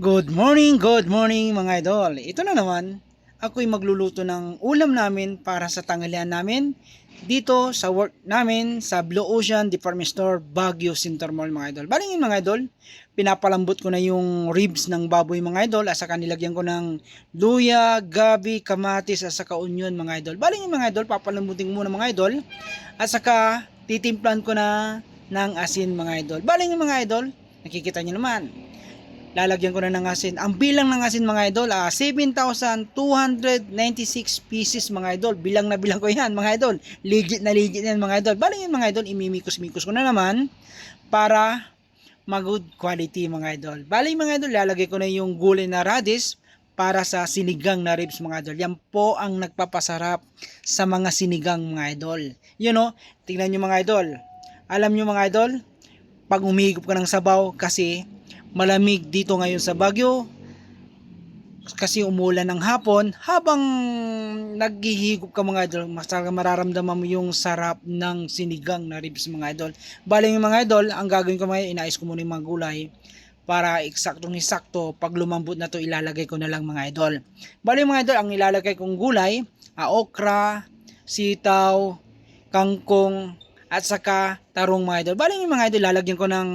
Good morning, good morning mga idol. Ito na naman, ako'y magluluto ng ulam namin para sa tanghalian namin dito sa work namin sa Blue Ocean Department Store Baguio Center Mall mga idol. Balingin mga idol, pinapalambot ko na yung ribs ng baboy mga idol at saka nilagyan ko ng luya, gabi, kamatis at saka onion mga idol. Balingin mga idol, papalambutin ko muna mga idol at saka titimplan ko na ng asin mga idol. Balingin mga idol, nakikita nyo naman lalagyan ko na ng asin. Ang bilang ng asin mga idol, ah, 7,296 pieces mga idol. Bilang na bilang ko yan mga idol. Legit na legit yan mga idol. Baling yan mga idol, imimikos-mikos ko na naman para mag-good quality mga idol. Baling mga idol, lalagay ko na yung gulay na radish para sa sinigang na ribs mga idol. Yan po ang nagpapasarap sa mga sinigang mga idol. You know, tingnan nyo mga idol. Alam nyo mga idol, pag umigop ka ng sabaw kasi malamig dito ngayon sa Baguio. Kasi umulan ng hapon. Habang naghihigop ka mga idol mararamdaman mo yung sarap ng sinigang na ribs mga idol. Bali yung mga idol ang gagawin ko mga inais ko muna yung mga gulay para eksaktong eksakto pag lumambot na to ilalagay ko na lang mga idol. Bali mga idol ang ilalagay kong gulay ah, okra sitaw kangkong at saka tarong mga idol. Bali yung mga idol lalagyan ko ng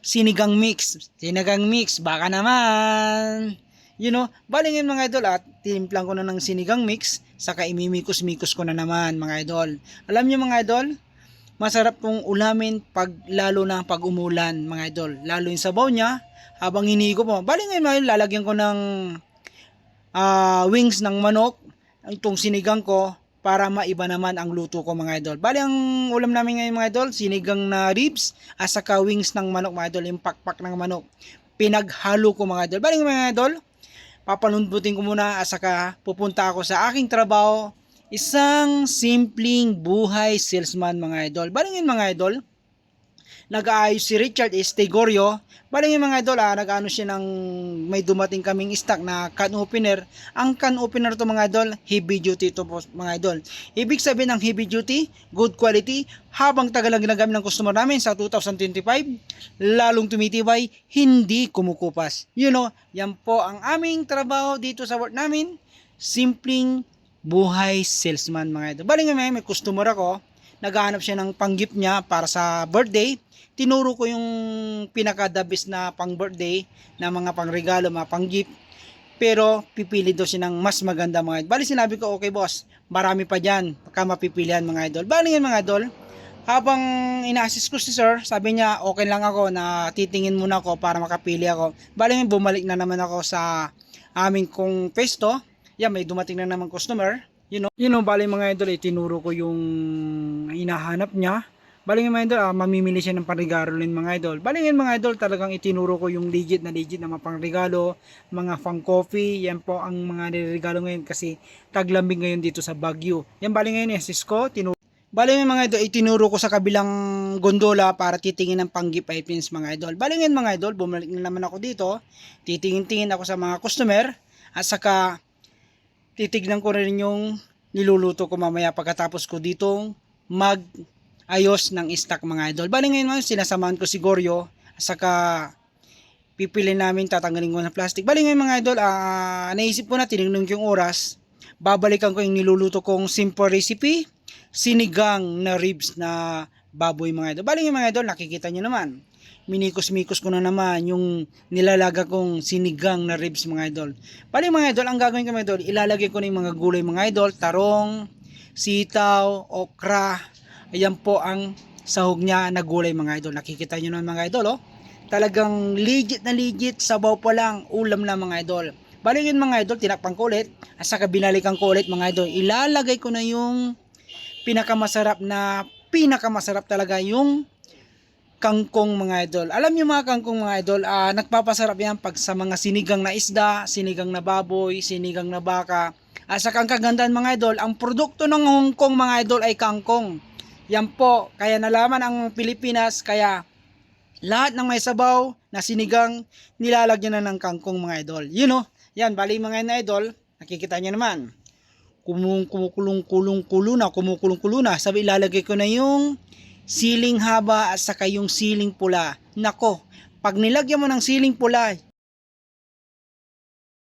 sinigang mix. Sinigang mix, baka naman. You know, balingin mga idol at tinimplang ko na ng sinigang mix, saka imimikos-mikos ko na naman mga idol. Alam niyo mga idol, masarap pong ulamin pag lalo na pag umulan mga idol. Lalo yung sabaw niya, habang hinigo mo. Balingin mga idol, lalagyan ko ng ah, wings ng manok, itong sinigang ko, para maiba naman ang luto ko mga idol. Bali ang ulam namin ngayon mga idol, sinigang na ribs at saka wings ng manok mga idol, yung pakpak ng manok. Pinaghalo ko mga idol. Bali mga idol, papanundutin ko muna at saka pupunta ako sa aking trabaho, isang simpleng buhay salesman mga idol. Bali mga idol, nag-aayos si Richard Estegorio. Bali yung mga idol, ah, nag-ano siya ng may dumating kaming stock na can opener. Ang can opener to mga idol, heavy duty to po mga idol. Ibig sabihin ng heavy duty, good quality, habang tagal ang ginagamit ng customer namin sa 2025, lalong tumitibay, hindi kumukupas. You know, yan po ang aming trabaho dito sa work namin. Simpleng buhay salesman mga idol. Bali nga may, may customer ako, naghahanap siya ng panggip niya para sa birthday. Tinuro ko yung pinaka the best na pang birthday na mga pangregalo, mga panggip. Pero pipili daw siya ng mas maganda mga idol. Bali sinabi ko, okay boss, marami pa dyan. Baka mapipilian mga idol. Bali yan mga idol, habang ina-assist ko si sir, sabi niya okay lang ako na titingin muna ako para makapili ako. Bali bumalik na naman ako sa aming kong pesto. Yan, may dumating na naman customer. You know, you know, bali mga idol, itinuro ko yung hinahanap niya. Bali mga idol, ah, mamimili siya ng panregalo rin mga idol. Bali mga idol, talagang itinuro ko yung legit na legit na mga pangregalo, mga pang coffee. Yan po ang mga niregalo ngayon kasi taglambing ngayon dito sa Baguio. Yan bali ngayon, eh, Cisco, tinuro nga mga idol, itinuro ko sa kabilang gondola para titingin ng panggip items mga idol. Nga mga idol, bumalik na naman ako dito. Titingin-tingin ako sa mga customer at saka titignan ko rin yung niluluto ko mamaya pagkatapos ko dito mag ayos ng stock mga idol. Bali ngayon mga sinasamahan ko si Goryo saka pipili namin tatanggalin ko ng plastic. Bali ngayon mga idol, ah, naisip ko na tinignan ko yung oras. Babalikan ko yung niluluto kong simple recipe sinigang na ribs na baboy mga idol. Bali yung mga idol, nakikita nyo naman. Minikos-mikos ko na naman yung nilalaga kong sinigang na ribs mga idol. Bali mga idol, ang gagawin ko mga idol, ilalagay ko na yung mga gulay mga idol, tarong, sitaw, okra. Ayan po ang sahog niya na gulay mga idol. Nakikita nyo naman mga idol, oh. Talagang legit na legit, sabaw pa lang, ulam na mga idol. Bali yun mga idol, tinakpan ko ulit. At saka binalikan ko ulit mga idol. Ilalagay ko na yung pinakamasarap na pinakamasarap talaga yung kangkong mga idol. Alam niyo mga kangkong mga idol, ah, nagpapasarap yan pag sa mga sinigang na isda, sinigang na baboy, sinigang na baka. At sa kagandaan mga idol, ang produkto ng Hong Kong mga idol ay kangkong. Yan po, kaya nalaman ang Pilipinas, kaya lahat ng may sabaw na sinigang, nilalagyan na ng kangkong mga idol. You know, yan, bali mga idol, nakikita niyo naman kumung kumukulong-kulong-kulo na, kumukulong-kulo na. Sabi ilalagay ko na yung siling haba at saka yung siling pula. Nako, pag nilagyan mo ng siling pula,